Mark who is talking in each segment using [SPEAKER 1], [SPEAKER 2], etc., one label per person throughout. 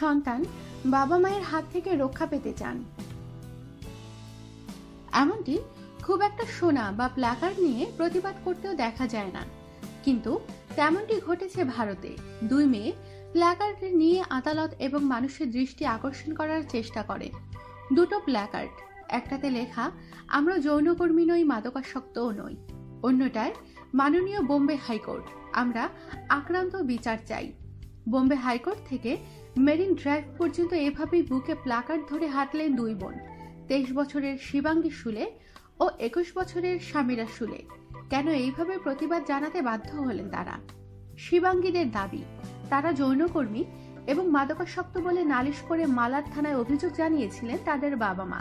[SPEAKER 1] সন্তান বাবা মায়ের হাত থেকে রক্ষা পেতে চান। এমনটি খুব একটা শোনা বা প্ল্যাকার্ড নিয়ে প্রতিবাদ করতেও দেখা যায় না। কিন্তু তেমনটি ঘটেছে ভারতে। দুই মেয়ে প্ল্যাকার্ড নিয়ে আদালত এবং মানুষের দৃষ্টি আকর্ষণ করার চেষ্টা করে। দুটো প্ল্যাকার্ড একটাতে লেখা, আমরা যৌনকর্মী নই, মাদকাসক্তও নই। অন্যটায়, মাননীয় বোম্বে হাইকোর্ট, আমরা আক্রান্ত বিচার চাই। বোম্বে হাইকোর্ট থেকে মেরিন ড্রাইভ পর্যন্ত এভাবেই বুকে প্লাকার্ড ধরে হাঁটলেন দুই বোন। তেইশ বছরের শিবাঙ্গী শুলে ও একুশ বছরের স্বামীরা শুলে। কেন এইভাবে প্রতিবাদ জানাতে বাধ্য হলেন তারা? শিবাঙ্গীদের দাবি, তারা যৌনকর্মী এবং মাদকাসক্ত বলে নালিশ করে মালার থানায় অভিযোগ জানিয়েছিলেন তাদের বাবা মা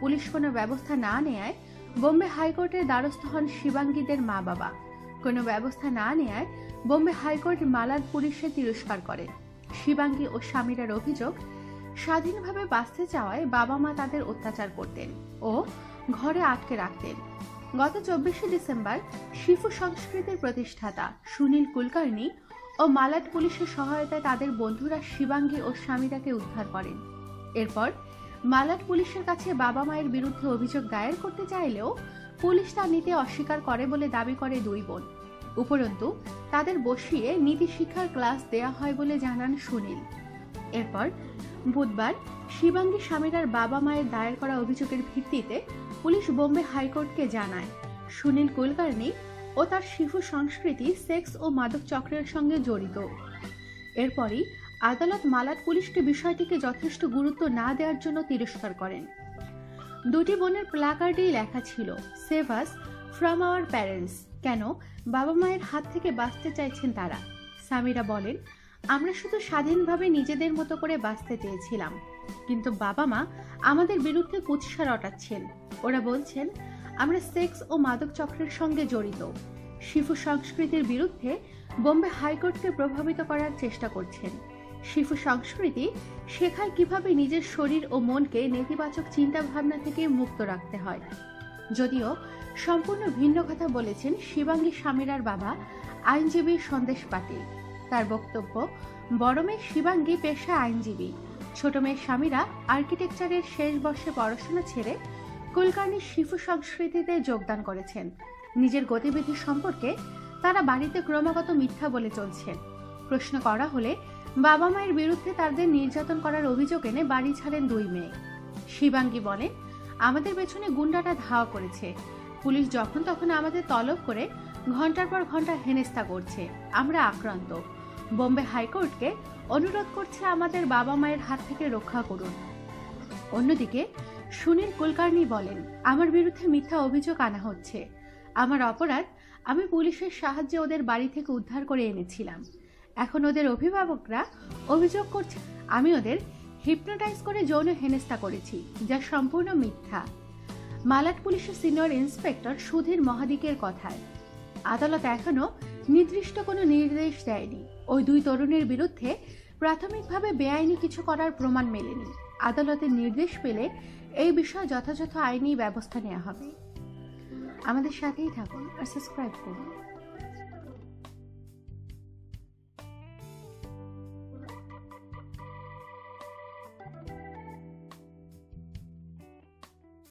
[SPEAKER 1] পুলিশ কোনো ব্যবস্থা না নেয় বোম্বে হাইকোর্টের দ্বারস্থ হন শিবাঙ্গীদের মা বাবা কোনো ব্যবস্থা না নেয় বোম্বে হাইকোর্ট মালার পুলিশে তিরস্কার করে। শিবাঙ্গী ও স্বামীরার অভিযোগ, স্বাধীনভাবে বাঁচতে চাওয়ায় বাবা মা তাদের অত্যাচার করতেন ও ঘরে আটকে রাখতেন। গত চব্বিশে ডিসেম্বর, শিশু সংস্কৃতির প্রতিষ্ঠাতা সুনীল কুলকার্নি ও মালাট পুলিশের সহায়তায় তাদের বন্ধুরা শিবাঙ্গী ও স্বামীরাকে উদ্ধার করেন। এরপর মালাট পুলিশের কাছে বাবা মায়ের বিরুদ্ধে অভিযোগ দায়ের করতে চাইলেও পুলিশ তা নিতে অস্বীকার করে বলে দাবি করে দুই বোন। উপরন্তু, তাদের বসিয়ে নীতি শিক্ষার ক্লাস দেয়া হয় বলে জানান সুনীল। এরপর, বুধবার শিবাঙ্গী স্বামীরার বাবা মায়ের দায়ের করা অভিযোগের ভিত্তিতে পুলিশ বোম্বে হাইকোর্টকে জানায়, সুনীল কুলকার্নি ও তার শিশু সংস্কৃতি, সেক্স ও মাদক চক্রের সঙ্গে জড়িত। এরপরই আদালত মালাট পুলিশকে বিষয়টিকে যথেষ্ট গুরুত্ব না দেওয়ার জন্য তিরস্কার করেন। দুটি বোনের প্লাকার্ডেই লেখা ছিল save us from our parents কেন বাবা মায়ের হাত থেকে বাঁচতে চাইছেন তারা? সামিরা বলেন, আমরা শুধু স্বাধীনভাবে নিজেদের মতো করে বাঁচতে চেয়েছিলাম। কিন্তু বাবা মা আমাদের বিরুদ্ধে কুৎসা রটাচ্ছেন। ওরা বলছেন, আমরা সেক্স ও মাদক চক্রের সঙ্গে জড়িত। শিশু সংস্কৃতির বিরুদ্ধে বোম্বে হাইকোর্টকে প্রভাবিত করার চেষ্টা করছেন। শিশু সংস্কৃতি শেখায় কীভাবে নিজের শরীর ও মনকে নেতিবাচক চিন্তা ভাবনা থেকে মুক্ত রাখতে হয়। যদিও সম্পূর্ণ ভিন্ন কথা বলেছেন শিবাঙ্গী স্বামীরার বাবা, আইনজীবী সন্দেশ পাটিল। তার বক্তব্য, বড় মেয়ে শিবাঙ্গী পেশা আইনজীবী। ছোট মেয়ের স্বামীরা আর্কিটেকচারের শেষ বর্ষে পড়াশোনা ছেড়ে কুলকার্নির শিশু সংস্কৃতিতে যোগদান করেছেন। নিজের গতিবিধি সম্পর্কে তারা বাড়িতে ক্রমাগত মিথ্যা বলে চলছেন। প্রশ্ন করা হলে বাবা মায়ের বিরুদ্ধে তাদের নির্যাতন করার অভিযোগ এনে বাড়ি ছাড়েন দুই মেয়ে। শিবাঙ্গী বলেন, আমাদের পেছনে গুন্ডাটা ধাওয়া করেছে। পুলিশ যখন তখন আমাদের তলব করে ঘণ্টার পর ঘণ্টা হেনেস্তা করছে। আমরা আক্রান্ত। বোম্বে হাইকোর্টকে অনুরোধ করছে আমাদের বাবা মায়ের হাত থেকে রক্ষা করুন। অন্যদিকে সুনীল কুলকার্নি বলেন, আমার বিরুদ্ধে মিথ্যা অভিযোগ আনা হচ্ছে। আমার অপরাধ আমি পুলিশের সাহায্যে ওদের বাড়ি থেকে উদ্ধার করে এনেছিলাম। এখন ওদের অভিভাবকরা অভিযোগ করছে, আমি ওদের হিপনোটাইজ করে যৌন হেনস্থা করেছি, যা সম্পূর্ণ মিথ্যা। মালাট পুলিশের সিনিয়র ইন্সপেক্টর সুধীর মহাদিকের কথায়। আদালত এখনও নির্দিষ্ট কোনো নির্দেশ দেয়নি। ওই দুই তরুণের বিরুদ্ধে প্রাথমিকভাবে বেআইনি কিছু করার প্রমাণ মেলেনি। আদালতের নির্দেশ পেলে এই বিষয়ে যথাযথ আইনি ব্যবস্থা নেওয়া হবে। আমাদের সাথেই থাকুন আর সাবস্ক্রাইব করুন।